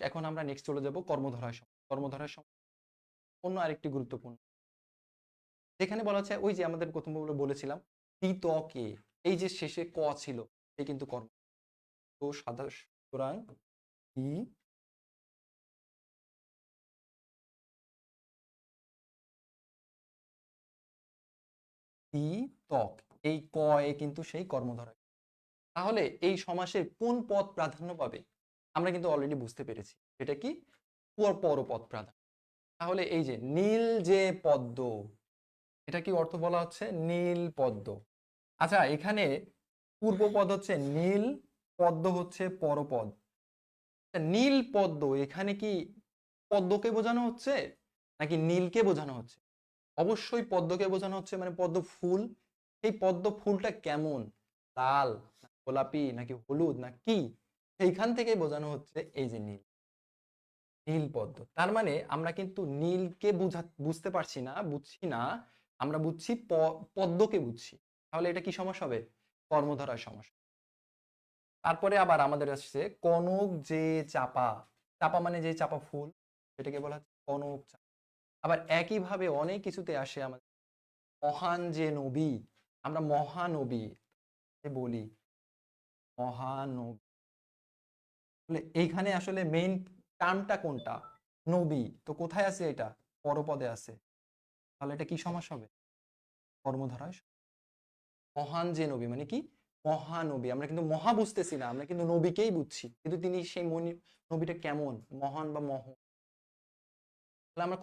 এখন আমরা নেক্সট চলে যাব কর্মধারয় সমাস কর্মধারয় সমাস অন্য আরেকটি গুরুত্বপূর্ণ। যেখানে বলা হচ্ছে ওই যে আমাদের প্রথম বলেছিলাম কে এই যে শেষে ক ছিল সে কিন্তু কর্ম। তো সাদা সুতরাং ই ই এই ক এ কিন্তু সেই কর্মধারয় তাহলে এই সমাসের কোন পদ প্রাধান্য পাবে? আমরা কিন্তু অলরেডি বুঝতে পেরেছি। এটা কি? পর পরপদ প্রাধান্য তাহলে এই যে নীল যে পদ্ম, এটা কি অর্থ বলা হচ্ছে? নীল পদ্ম। আচ্ছা এখানে পূর্বপদ হচ্ছে নীল, পদ্ম হচ্ছে পরপদ। নীল পদ্ম, এখানে কি পদ্মকে বোঝানো হচ্ছে? নাকি নীলকে বোঝানো হচ্ছে? অবশ্যই পদ্মকে বোঝানো হচ্ছে মানে পদ্ম ফুল। এই পদ্ম ফুলটা কেমন? লাল গোলাপি, নাকি হলুদ, না কি? সেইখান থেকে বোঝানো হচ্ছে এই যে নীল। নীল পদ্ম। তার মানে আমরা কিন্তু নীলকে বুঝা, বুঝতে পারছি না, বুঝছি না, আমরা বুঝছি পদ্মকে বুঝছি। তাহলে এটা কি সমস্যা হবে? কর্মধারার সমস্যা। তারপরে আবার আমাদের আসছে কনক যে চাপা। চাপা মানে যে চাপা ফুল, সেটাকে বলা হচ্ছে কনক চাপা। আবার একইভাবে অনেক কিছুতে আসে আমাদের মহান যে নবী, আমরা মহানবী বলি। মহানবী। তাহলে এইখানে আসলে মেইন টার্মটা কোনটা? নবী। তো কোথায় আছে এটা? পরপদে আছে। তাহলে এটা কি সমাস হবে? কর্মধারায় মহান যে নবী মানে কি? মহানবী। আমরা কিন্তু মহা বুঝতেছি না, আমরা কিন্তু নবীকেই বুঝছি। কিন্তু তিনি সেই নবীটা কেমন? মহান বা মহ তাহলে আমরা